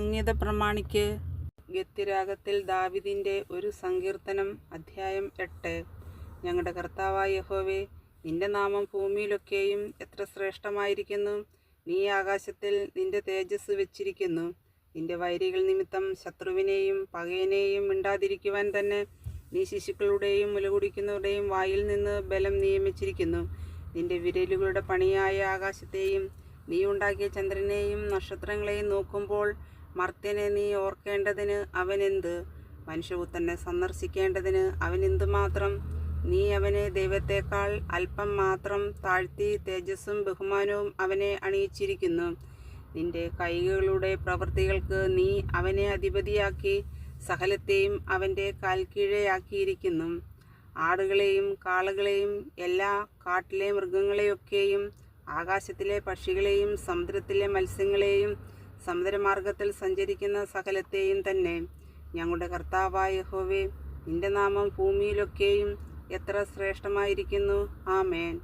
സംഗീത പ്രമാണിക്ക് ഗത്യരാഗത്തിൽ ദാവിദിന്റെ ഒരു സങ്കീർത്തനം അധ്യായം എട്ട്. ഞങ്ങളുടെ കർത്താവായ യഹോവേ നിന്റെ നാമം ഭൂമിയിലൊക്കെയും എത്ര ശ്രേഷ്ഠമായിരിക്കുന്നു. നീ ആകാശത്തിൽ നിന്റെ തേജസ് വെച്ചിരിക്കുന്നു. നിന്റെ വൈരികൾ നിമിത്തം ശത്രുവിനെയും പകയനെയും മിണ്ടാതിരിക്കുവാൻ തന്നെ നീ ശിശുക്കളുടെയും മുലകുടിക്കുന്നവരുടെയും വായിൽ നിന്ന് ബലം നിയമിച്ചിരിക്കുന്നു. നിന്റെ വിരലുകളുടെ പണിയായ ആകാശത്തെയും നീ ഉണ്ടാക്കിയ ചന്ദ്രനെയും നക്ഷത്രങ്ങളെയും നോക്കുമ്പോൾ മർത്യനെ നീ ഓർക്കേണ്ടതിന് അവനെന്ത്? മനുഷ്യപുത്രനെ സന്ദർശിക്കേണ്ടതിന് അവൻ എന്തുമാത്രം നീ അവനെ ദൈവത്തേക്കാൾ അല്പം മാത്രം താഴ്ത്തി തേജസ്സും ബഹുമാനവും അവനെ അണിയിച്ചിരിക്കുന്നു. നിന്റെ കൈകളുടെ പ്രവൃത്തികൾക്ക് നീ അവനെ അധിപതിയാക്കി സകലത്തെയും അവന്റെ കാൽക്കീഴയാക്കിയിരിക്കുന്നു. ആടുകളെയും കാളകളെയും എല്ലാ കാട്ടിലെ മൃഗങ്ങളെയൊക്കെയും ആകാശത്തിലെ പക്ഷികളെയും സമുദ്രത്തിലെ മത്സ്യങ്ങളെയും സമുദ്രമാർഗത്തിൽ സഞ്ചരിക്കുന്ന സകലത്തെയും തന്നെ ഞങ്ങളുടെ കർത്താവായ ഹോവേ നിന്റെ നാമം ഭൂമിയിലൊക്കെയും എത്ര ശ്രേഷ്ഠമായിരിക്കുന്നു. ആമേൻ.